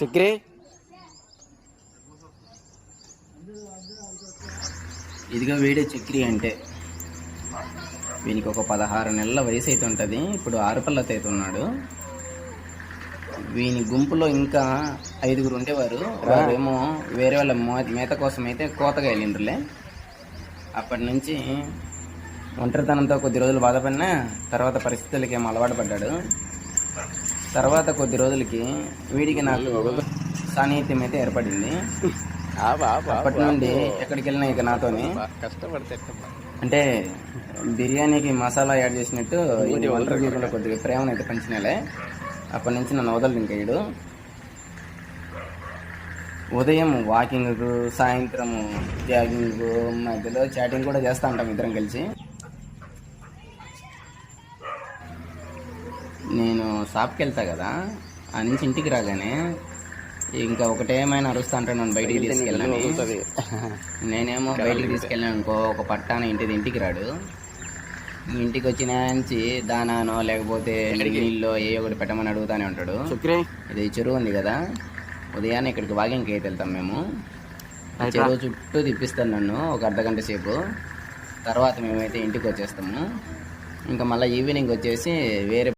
చక్రి ఇదిగో వీడే చక్రి అంటే. వీనికి ఒక పదహారు నెలల వయసు అయితే ఉంటుంది. ఇప్పుడు ఆరుపల్లత అయితే ఉన్నాడు. వీని గుంపులో ఇంకా ఐదుగురు ఉండేవారు. వారేమో వేరే వాళ్ళ మేత కోసం అయితే కోతగా వెళ్ళిండ్రులే. అప్పటి నుంచి ఒంటరితనంతో కొద్ది రోజులు బాధపడినా తర్వాత పరిస్థితులకి ఏమో అలవాటు పడ్డాడు. తర్వాత కొద్ది రోజులకి వీడికి నాకు సాన్నిహిత్యం అయితే ఏర్పడింది. అప్పటి నుండి ఎక్కడికి వెళ్ళినా ఇక నాతోని. కష్టపడితే అంటే బిర్యానీకి మసాలా యాడ్ చేసినట్టు ఈ ఒంటరి కొద్దిగా ప్రేమను అయితే పంచినలే. అప్పటి నుంచి నన్ను వదలడు ఇంకా ఈడు. ఉదయం వాకింగ్ సాయంత్రం జాగింగ్ మధ్యలో చాటింగ్ కూడా చేస్తా ఉంటాం ఇద్దరం కలిసి. నేను షాప్కి వెళ్తా కదా ఆ నుంచి ఇంటికి రాగానే ఇంకా ఒకటేమైనా అరుస్తా అంటే నన్ను బయటికి తీసుకెళ్ళాను. నేనేమో బయటికి తీసుకెళ్ళాను అనుకో ఒక పట్టాన ఇంటిది ఇంటికి రాడు. ఇంటికి వచ్చిన నుంచి దానానో లేకపోతే నీళ్ళు ఏ ఒకటి పెట్టమని అడుగుతానే ఉంటాడు. ఇది చెరువు ఉంది కదా ఉదయాన్నే ఇక్కడికి వాకింగ్కి అయితే వెళ్తాం మేము. చెరువు చుట్టూ తిప్పిస్తాను నన్ను ఒక అర్ధ గంట సేపు. తర్వాత మేమైతే ఇంటికి వచ్చేస్తాము. ఇంకా మళ్ళీ ఈవినింగ్ వచ్చేసి వేరే